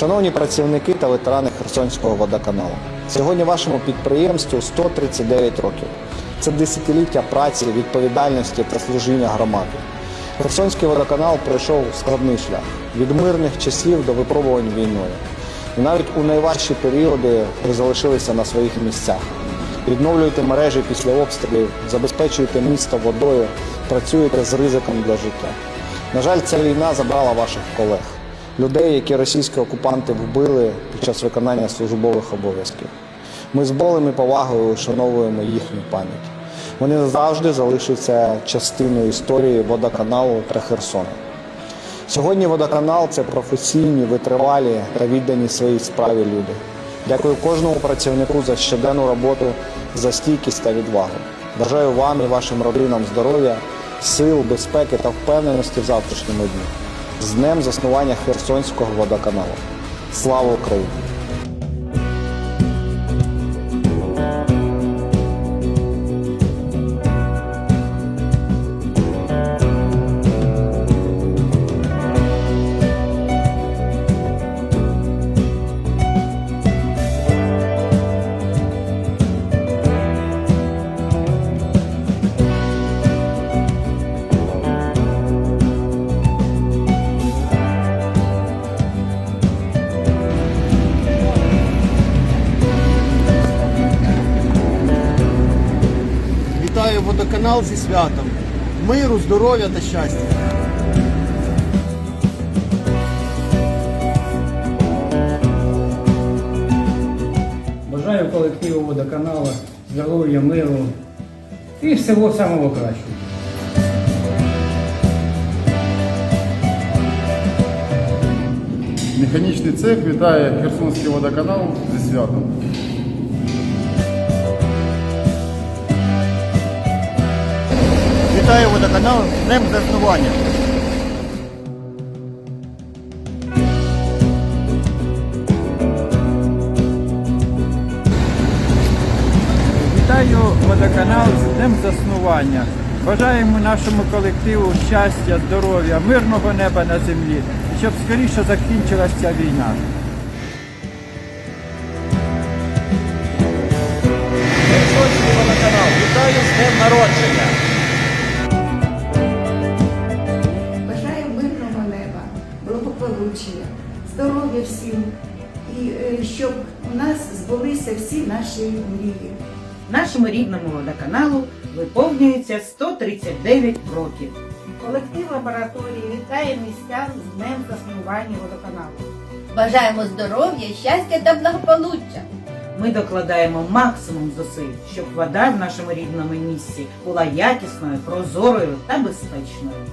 Шановні працівники та ветерани Херсонського водоканалу, сьогодні вашому підприємству 139 років. Це десятиліття праці, відповідальності та служіння громаді. Херсонський водоканал пройшов складний шлях від мирних часів до випробувань війною. І навіть у найважчі періоди ви залишилися на своїх місцях. Відновлюєте мережі після обстрілів, забезпечуєте місто водою, працюєте з ризиком для життя. На жаль, ця війна забрала ваших колег, людей, які російські окупанти вбили під час виконання службових обов'язків. Ми з болем і повагою вшановуємо їхню пам'ять. Вони завжди залишаться частиною історії водоканалу та Херсона. Сьогодні водоканал це професійні, витривалі та віддані своїй справі люди. Дякую кожному працівнику за щоденну роботу, за стійкість та відвагу. Бажаю вам і вашим родинам здоров'я, сил, безпеки та впевненості в завтрашньому дні. З днем заснування Херсонського водоканалу. Слава Україні! Водоканал зі святом. Миру, здоров'я та щастя. Бажаю колективу водоканалу здоров'я, миру і всього самого кращого. Механічний цех вітає Херсонський водоканал зі святом. Вітаю водоканал з днем заснування. Вітаю водоканал з днем заснування. Бажаємо нашому колективу щастя, здоров'я, мирного неба на землі, і щоб скоріше закінчилася ця війна. Вітаю з днем народження! Благополуччя, здоров'я всім і е, щоб у нас збулися всі наші мрії. Нашому рідному водоканалу виповнюється 139 років. Колектив лабораторії вітає містян з днем заснування водоканалу. Бажаємо здоров'я, щастя та благополуччя. Ми докладаємо максимум зусиль, щоб вода в нашому рідному місті була якісною, прозорою та безпечною.